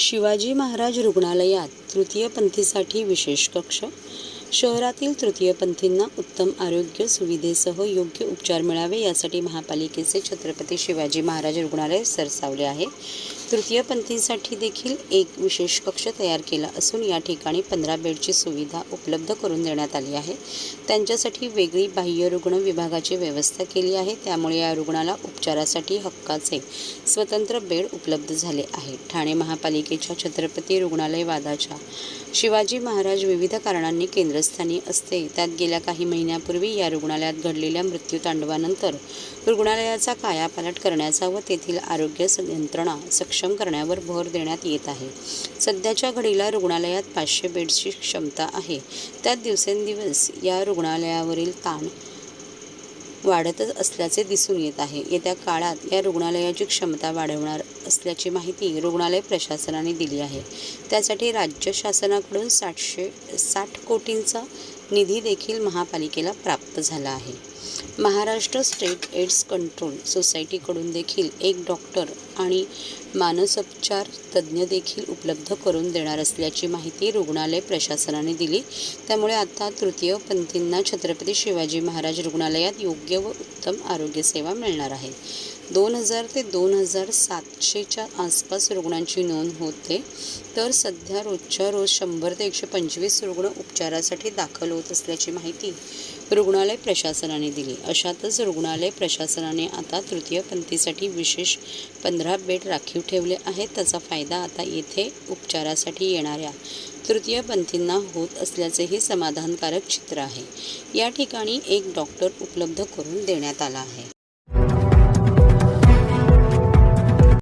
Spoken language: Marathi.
शिवाजी महाराज रुग्णालयात. तृतीयपंथीसाठी विशेष कक्ष. शहरातील तृतीयपंथींना उत्तम आरोग्य सुविधेसह योग्य उपचार मिळावे यासाठी महापालिकेचे छत्रपती शिवाजी महाराज रुग्णालय सरसावले आहे. तृतीयपंथींसाठी देखील एक विशेष कक्ष तयार केला असून या ठिकाणी पंधरा बेडची सुविधा उपलब्ध करून देण्यात आली आहे. त्यांच्यासाठी वेगळी बाह्य रुग्ण विभागाची व्यवस्था केली आहे. त्यामुळे या रुग्णाला उपचारासाठी हक्काचे स्वतंत्र बेड उपलब्ध झाले आहे. ठाणे महापालिकेच्या छत्रपती रुग्णालय वादाच्या शिवाजी महाराज विविध कारणांनी केंद्रस्थानी असते. त्यात गेल्या काही महिन्यापूर्वी या रुग्णालयात घडलेल्या मृत्यूतांडवानंतर रुग्णालयाचा कायापालट करण्याचा व तेथील आरोग्य यंत्रणा सक्षम करण्यावर भर देण्यात येत आहे. सध्याच्या घडीला रुग्णालयात पाचशे बेड्सची क्षमता आहे. त्यात दिवसेंदिवस या रुग्णालयावरील ताण वाढतच असल्याचे दिसून येत आहे. येत्या काळात या रुग्णालयाची क्षमता वाढवणार असल्याची माहिती रुग्णालय प्रशासनाने दिली आहे. त्यासाठी राज्य शासनाकडून सातशे साठ कोटींचा निधी देखील महापालिकेला प्राप्त झाला आहे. महाराष्ट्र स्टेट एड्स कंट्रोल सोसायटीकडून देखील एक डॉक्टर आणि मानसोपचार तज्ज्ञ देखील उपलब्ध करून देणार असल्याची माहिती रुग्णालय प्रशासनाने दिली. त्यामुळे आता तृतीयपंथींना छत्रपती शिवाजी महाराज रुग्णालयात योग्य व उत्तम आरोग्यसेवा मिळणार आहे. दोन हजार ते दोन हजार सातशेच्या आसपास रुग्णांची नोंद होते. तर सध्या रोजच्या रोज शंभर ते एकशे पंचवीस रुग्ण उपचारासाठी दाखल होत असल्याची माहिती रुग्णालय प्रशासनाने दिली. अशातच रुग्णालय प्रशासनाने आता तृतीयपंथीसाठी विशेष पंधरा बेड राखीव ठेवले आहेत. त्याचा फायदा आता येथे उपचारासाठी येणाऱ्या तृतीयपंथींना होत असल्याचेही समाधानकारक चित्र आहे. या ठिकाणी एक डॉक्टर उपलब्ध करून देण्यात आला आहे.